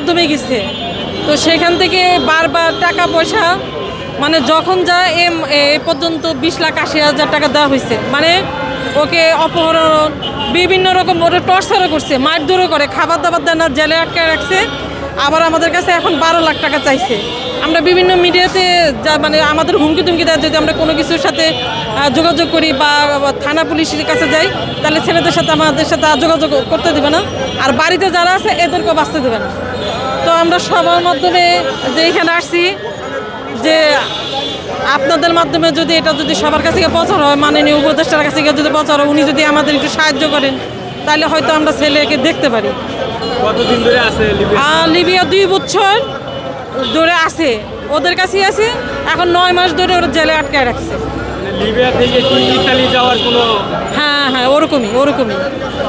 মাধ্যমে গেছে। তো সেখান থেকে বারবার টাকা পয়সা মানে যখন যা এম এ পর্যন্ত বিশ লাখ, আশি হাজার টাকা দেওয়া হয়েছে মানে ওকে অপহরণ, বিভিন্ন রকম ওর টর্চারও করছে, মারধরও করে, খাবার দাবার দেয় না, জেলে আটকে রাখছে, আবার আমাদের কাছে এখন বারো লাখ টাকা চাইছে। আমরা বিভিন্ন মিডিয়াতে যা মানে আমাদের হুমকি তুমকি দেয় যদি আমরা কোনো কিছুর সাথে যোগাযোগ করি বা থানা পুলিশের কাছে যাই তাহলে ছেলেদের সাথে আমাদের সাথে যোগাযোগ করতে দেবে না। আর বাড়িতে যারা আছে এদেরকেও বাঁচতে দেবে না। তো আমরা সবার মাধ্যমে যে এখানে আসছি যে আপনাদের মাধ্যমে যদি এটা যদি সবার কাছে গিয়ে প্রচার হয় মাননীয় উপদেষ্টার কাছে গিয়ে যদি প্রচার হয় উনি যদি আমাদের একটু সাহায্য করেন তাহলে হয়তো আমরা ছেলেকে দেখতে পারি। কতদিন ধরে আছে লিবিয়া দুই বছর আছে ওদের কাছেই আছে এখন নয় মাস ধরে ওরা জেলে আটকায় রাখছে। মানে লিবিয়া থেকে কি ইতালি যাওয়ার কোনো হ্যাঁ হ্যাঁ ওরকমই ওরকমই।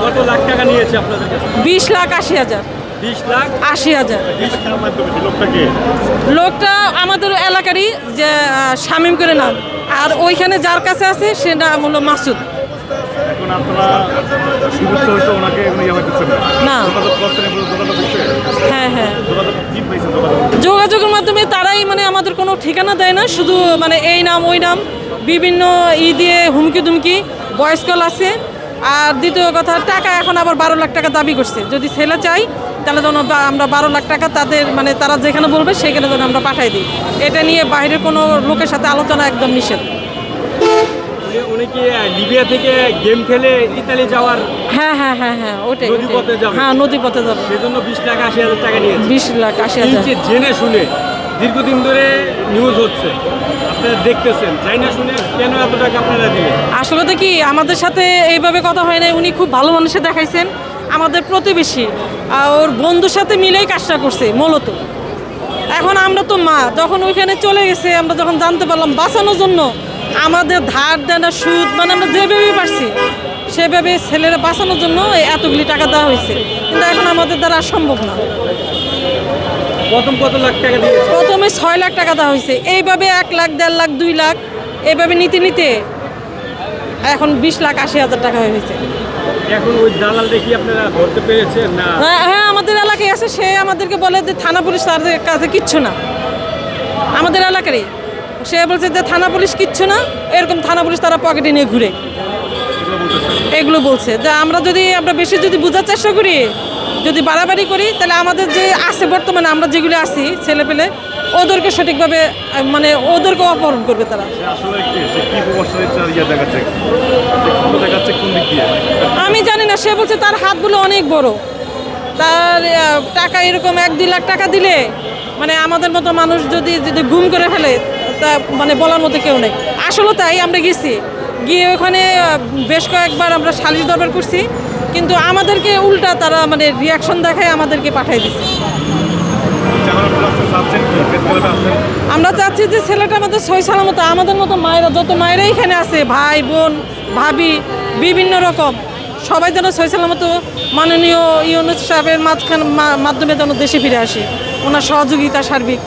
কত লাখ টাকা নিয়েছে আপনাদের কাছে? বিশ লাখ আশি হাজার। বিশ লাখ? আশি হাজার। লোকটা আমাদের এলাকারই যে শামীম করে নাম। আর ওইখানে যার কাছে আছে সে নাম হলো মাসুদ। যোগাযোগ তারাই মানে আমাদের কোনো ঠিকানা দেয় না শুধু মানে এই নাম ওই নাম বিভিন্ন ই দিয়ে হুমকি দুমকি ভয়েস কল আছে। আর দ্বিতীয় কথা টাকা এখন আবার বারো লাখ টাকা দাবি করছে। যদি ছেলে চাই তাহলে যেন আমরা বারো লাখ টাকা তাদের মানে তারা যেখানে বলবে সেখানে যেন আমরা পাঠাই দিই। এটা নিয়ে বাইরের কোনো লোকের সাথে আলোচনা একদম নিষেধ। লিবিয়া থেকে গেম খেলে ইতালি যাওয়ার হ্যাঁ হ্যাঁ হ্যাঁ হ্যাঁ ওটাই নদীপথে। যাবে? হ্যাঁ নদী পথে যাবে। সেজন্য বিশ লাখ আশি হাজার টাকা নিয়েছে। বিশ লাখ আশি হাজার। জেনে শুনে দীর্ঘদিন ধরে নিউজ হচ্ছে। আপনারা দেখতেছেন। না শুনে কেন এত টাকা আপনারা দিলেন? আসলে তো কি, আমাদের সাথে এইভাবে কথা হয় না উনি খুব ভালো মানুষে দেখাইছেন। আমাদের প্রতিবেশী ওর বন্ধুর সাথে মিলেই কাজটা করছে, মূলত। এখন আমরা তো মা যখন ওইখানে চলে গেছে। আমরা যখন জানতে পারলাম বাঁচানোর জন্য, আমাদের ধার, দেনা, সুদ মানে আমরা যেভাবে পারছি, সেভাবে ছেলেরা বাঁচানোর জন্য এতগুলি টাকা দেওয়া হয়েছে। কিন্তু এখন আমাদের দ্বারা সম্ভব না। প্রথম কত লাখ টাকা দিয়েছে? প্রথমে ছয় লাখ টাকা দেওয়া হয়েছে। এইভাবে এক লাখ দেড় লাখ দুই লাখ এইভাবে নিতে নিতে এখন বিশ লাখ আশি হাজার টাকা হয়ে গেছে। এখন ওই দালাল দেখি আপনারা ধরতে পেরেছেন না? হ্যাঁ হ্যাঁ আমাদের এলাকায় আছে। সে আমাদেরকে বলে যে থানা পুলিশ তাদের কাছে কিচ্ছু না। আমাদের এলাকারই। সে বলছে যে থানা পুলিশ কিচ্ছু না। এরকম থানা পুলিশ তারা পকেটে নিয়ে ঘুরে। এগুলো বলছে। যে আমরা যদি আমরা বেশি যদি বোঝার চেষ্টা করি যদি বাড়াবাড়ি করি তাহলে আমাদের যে আছে বর্তমানে আমরা যেগুলো আছি ছেলে পেলে ওদেরকে সঠিকভাবে মানে ওদেরকে অপহরণ করবে তারা। আমি জানি না সে বলছে তার হাতগুলো অনেক বড়। তার টাকা এরকম এক দুই লাখ টাকা দিলে মানে আমাদের মতো মানুষ যদি যদি গুম করে ফেলে তা মানে বলার মতো কেউ নেই। আসলে তাই আমরা গেছি। গিয়ে ওখানে বেশ কয়েকবার আমরা সালিশ দরবার করছি। কিন্তু আমাদেরকে উল্টা তারা মানে রিয়াকশন দেখায়, আমাদেরকে পাঠাই দিচ্ছে আমরা চাচ্ছি যে ছেলেটা আমাদের সই সালামত আমাদের মতো মায়েরা, যত মায়েরা এখানে আছে, ভাই, বোন, ভাবি, বিভিন্ন রকম, সবাই যেন সই সালামত মাননীয় ইউনুস সাহেবের মাঝখান মাধ্যমে যেন দেশে ফিরে আসে। ওনার সহযোগিতা সার্বিক।